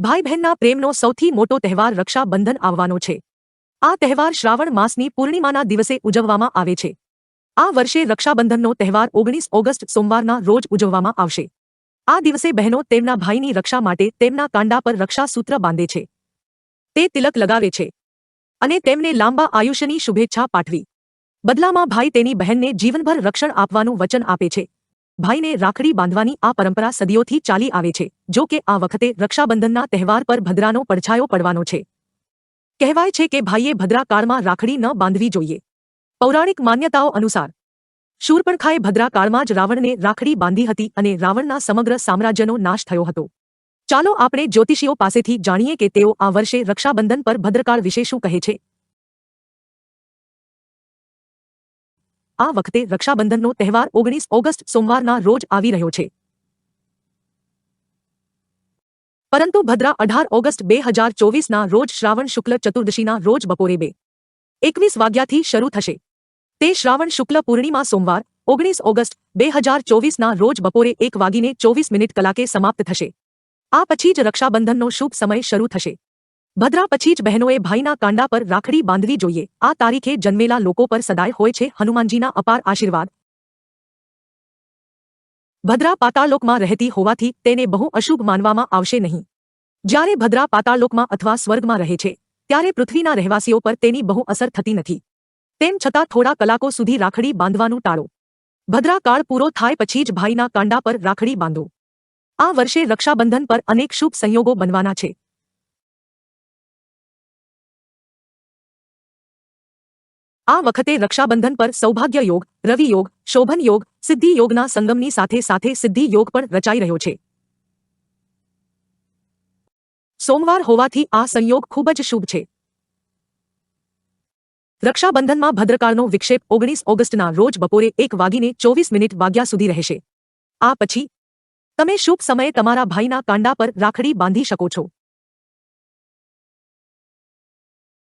ભાઈ બહેનના પ્રેમનો સૌથી મોટો તહેવાર રક્ષાબંધન આવવાનો છે. આ તહેવાર શ્રાવણ માસની પૂર્ણિમાના દિવસે ઉજવવામાં આવે છે. આ વર્ષે રક્ષાબંધનનો તહેવાર ઓગણીસ ઓગસ્ટ સોમવારના રોજ ઉજવવામાં આવશે. આ દિવસે બહેનો તેમના ભાઈની રક્ષા માટે તેમના કાંડા પર રક્ષાસૂત્ર બાંધે છે. તે તિલક લગાવે છે. અને તેમને લાંબા આયુષ્યની શુભેચ્છા પાઠવી. બદલામાં ભાઈ તેની બહેનને જીવનભર રક્ષણ આપવાનું વચન આપે છે. ભાઈને રાખડી બાંધવાની આ પરંપરા સદીઓથી ચાલી આવે છે, જો કે આ વખતે રક્ષાબંધનના તહેવાર પર ભદ્રાનો પડછાયો પડવાનો છે. કહેવાય છે કે ભાઈએ ભદ્રાકાળમાં રાખડી ન બાંધવી જોઈએ. પૌરાણિક માન્યતાઓ અનુસાર, શૂરપણખાએ ભદ્રાકાળમાં જ રાવણને રાખડી બાંધી હતી અને રાવણના સમગ્ર સામ્રાજ્યનો નાશ થયો હતો. ચાલો આપણે જ્યોતિષીઓ પાસેથી જાણીએ કે તેઓ આ વર્ષે રક્ષાબંધન પર ભદ્રકાળ વિશે શું કહે છે. આ વખતે રક્ષાબંધનનો તહેવાર ઓગણીસ ઓગસ્ટ સોમવારના રોજ આવી રહ્યો છે. પરંતુ ભદ્રા અઢાર ઓગસ્ટ બે હજાર ચોવીસના રોજ શ્રાવણ શુક્લ ચતુર્દશીના રોજ બપોરે બે એકવીસ વાગ્યાથી શરૂ થશે. તે શ્રાવણ શુક્લ પૂર્ણિમા સોમવાર, ઓગણીસ ઓગસ્ટ બે હજાર ચોવીસના રોજ બપોરે એક વાગીને ચોવીસ મિનિટ કલાકે સમાપ્ત થશે. આ પછી જ રક્ષાબંધનનો શુભ સમય શરૂ થશે. ભદ્રા પછી જ બહેનોએ ભાઈના કાંડા પર રાખડી બાંધવી જોઈએ. આ તારીખે જન્મેલા લોકો પર સદાય હોય છે હનુમાનજીના અપાર આશીર્વાદ. ભદ્રા પાતાળલોકમાં રહેતી હોવાથી તેને બહુ અશુભ માનવામાં આવશે નહીં. જ્યારે ભદ્રા પાતાળલોકમાં અથવા સ્વર્ગમાં રહે છે, ત્યારે પૃથ્વીના રહેવાસીઓ પર તેની બહુ અસર થતી નથી. તેમ છતાં થોડા કલાકો સુધી રાખડી બાંધવાનું ટાળો. ભદ્રા કાળ પૂરો થાય પછી જ ભાઈના કાંડા પર રાખડી બાંધો. આ વર્ષે રક્ષાબંધન પર અનેક શુભ સંયોગો બનવાના છે. આ વખતે રક્ષાબંધન પર સૌભાગ્ય યોગ, રવિ યોગ, શોભન યોગ, સિદ્ધિ યોગના સંગમની સાથે સાથે સિદ્ધિ યોગ પણ રચાઈ રહ્યો છે. સોમવાર હોવાથી આ સંયોગ ખૂબ જ શુભ છે. રક્ષાબંધનમાં ભદ્રકાળનો વિક્ષેપ ઓગણીસ ઓગસ્ટના રોજ બપોરે એક વાગીને ચોવીસ મિનિટ વાગ્યા સુધી રહેશે. આ પછી તમે શુભ સમયે તમારા ભાઈના કાંડા પર રાખડી બાંધી શકો છો.